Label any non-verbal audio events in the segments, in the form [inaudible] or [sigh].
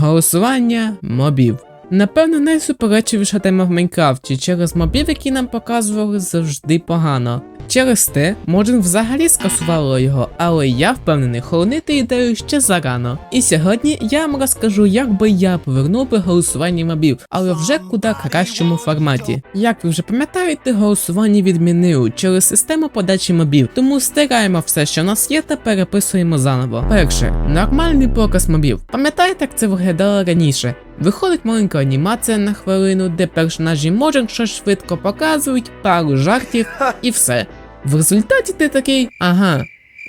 Голосування мобів. Напевно, найсуперечливіша тема в Майнкрафті через мобів, які нам показували завжди погано. Через те, Моджен взагалі скасувало його, але я впевнений, хоронити ідею ще зарано. І сьогодні я вам розкажу, як би я повернув би голосування мобів, але вже куди кращому форматі. Як ви вже пам'ятаєте, голосування відмінили через систему подачі мобів, тому стираємо все, що в нас є, та переписуємо заново. Перше, нормальний показ мобів. Пам'ятаєте, як це виглядало раніше? Виходить маленька анімація на хвилину, де персонажі можуть щось швидко показують, пару жартів [laughs] і все. В результаті ти такий, ага.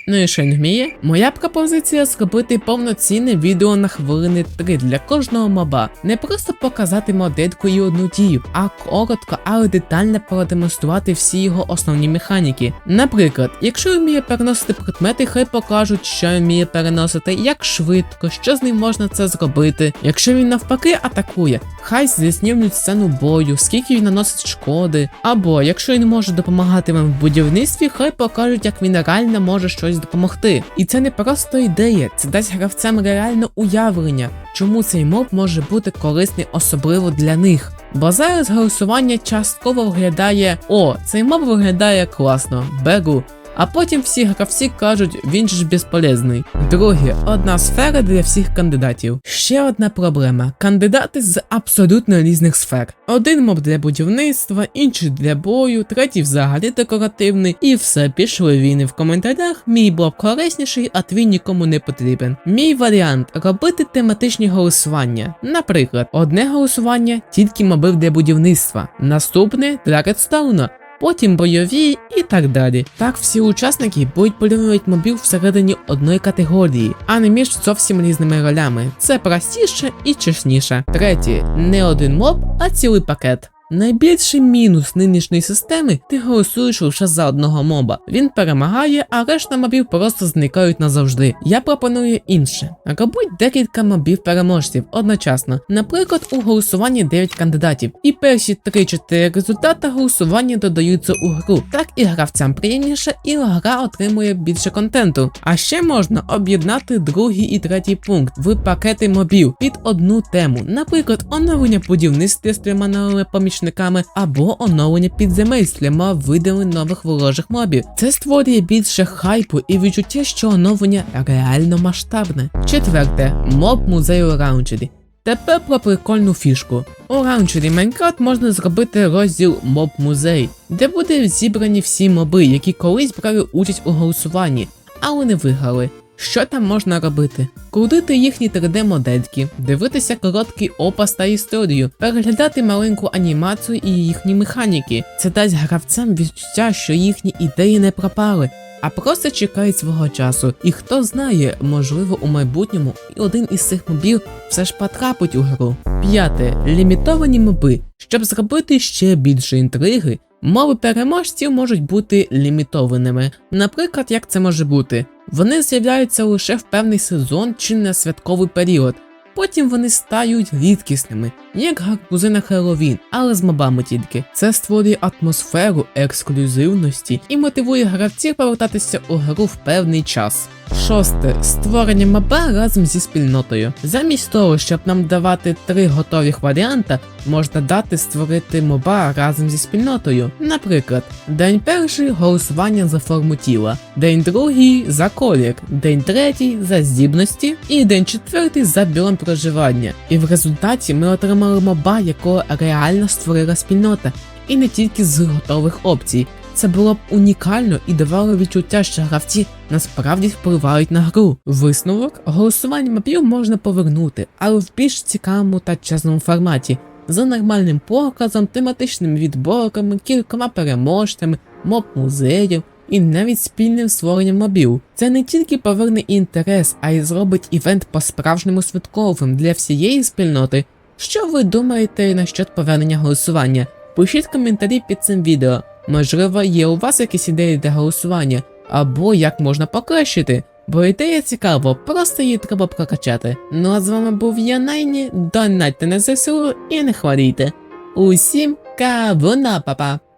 Ну і що він вміє? Моя пропозиція зробити повноцінне відео на хвилини 3 для кожного моба. Не просто показати модельку і одну дію, а коротко, але детально продемонструвати всі його основні механіки. Наприклад, якщо вміє переносити предмети, хай покажуть, що вміє переносити, як швидко, що з ним можна це зробити. Якщо він навпаки атакує, хай зіснівнють сцену бою, скільки він наносить шкоди. Або якщо він може допомагати вам в будівництві, хай покажуть, як він реально може щось допомогти. І це не просто ідея, це дасть гравцям реальне уявлення, чому цей моб може бути корисний особливо для них. Бо зараз голосування частково виглядає: о, цей моб виглядає класно, беру. А потім всі гравці кажуть, він ж безполезний. Друге, одна сфера для всіх кандидатів. Ще одна проблема: кандидати з абсолютно різних сфер. Один моб для будівництва, інший для бою, третій взагалі декоративний, і все пішли війни в коментарях. Мій блок корисніший, а твій нікому не потрібен. Мій варіант робити тематичні голосування. Наприклад, одне голосування тільки моби для будівництва, наступне для редстоуна потім бойові і так далі. Так всі учасники будуть порівнювати мобів всередині одної категорії, а не між зовсім різними ролями. Це простіше і чесніше. Третє, не один моб, а цілий пакет. Найбільший мінус нинішньої системи ти голосуєш лише за одного моба. Він перемагає, а решта мобів просто зникають назавжди. Я пропоную інше. Робить декілька мобів переможців одночасно. Наприклад, у голосуванні 9 кандидатів, і перші 3-4 результати голосування додаються у гру. Так і гравцям приємніше, і гра отримує більше контенту. А ще можна об'єднати другий і третій пункт в пакети мобів під одну тему, наприклад, оновлення будівництва трьома новими помічниками або оновлення підземель з трьома видами нових ворожих мобів. Це створює більше хайпу і відчуття, що оновлення реально масштабне. Четверте, моб музею раунчері. Тепер про прикольну фішку. У раунчері Майнкрафт можна зробити розділ Моб Музей, де буде зібрані всі моби, які колись брали участь у голосуванні, але не виграли. Що там можна робити? Крутити їхні 3D-модельки, дивитися короткий опис та історію, переглядати маленьку анімацію і їхні механіки. Це дасть гравцям відчуття, що їхні ідеї не пропали, а просто чекають свого часу. І хто знає, можливо, у майбутньому і один із цих мобів все ж потрапить у гру. П'яте лімітовані моби. Щоб зробити ще більше інтриги. Мови переможців можуть бути лімітованими. Наприклад, як це може бути? Вони з'являються лише в певний сезон чи на святковий період. Потім вони стають рідкісними, як гарбузи на Хеллоуін, але з мобами тільки. Це створює атмосферу ексклюзивності і мотивує гравців повертатися у гру в певний час. Шосте створення моба разом зі спільнотою. Замість того, щоб нам давати три готових варіанта, можна дати створити моба разом зі спільнотою. Наприклад, день перший голосування за форму тіла, день другий за колір, день третій за здібності і день четвертий за біом проживання. І в результаті ми отримали моба, якого реально створила спільнота, і не тільки з готових опцій. Це було б унікально і давало відчуття, що гравці насправді впливають на гру. Висновок голосування мапів можна повернути, але в більш цікавому та чесному форматі, за нормальним показом, тематичними відборками, кількома переможцями, моб музеїв і навіть спільним створенням мобів. Це не тільки поверне інтерес, а й зробить івент по-справжньому святковим для всієї спільноти. Що ви думаєте насчет повернення голосування? Пишіть коментарі під цим відео. Можливо, є у вас якісь ідеї для голосування, або як можна покращити, бо ідея цікава, просто її треба прокачати. Ну а з вами був я Найні, донатьте на ЗСУ і не хворійте. Усім кавуна, папа!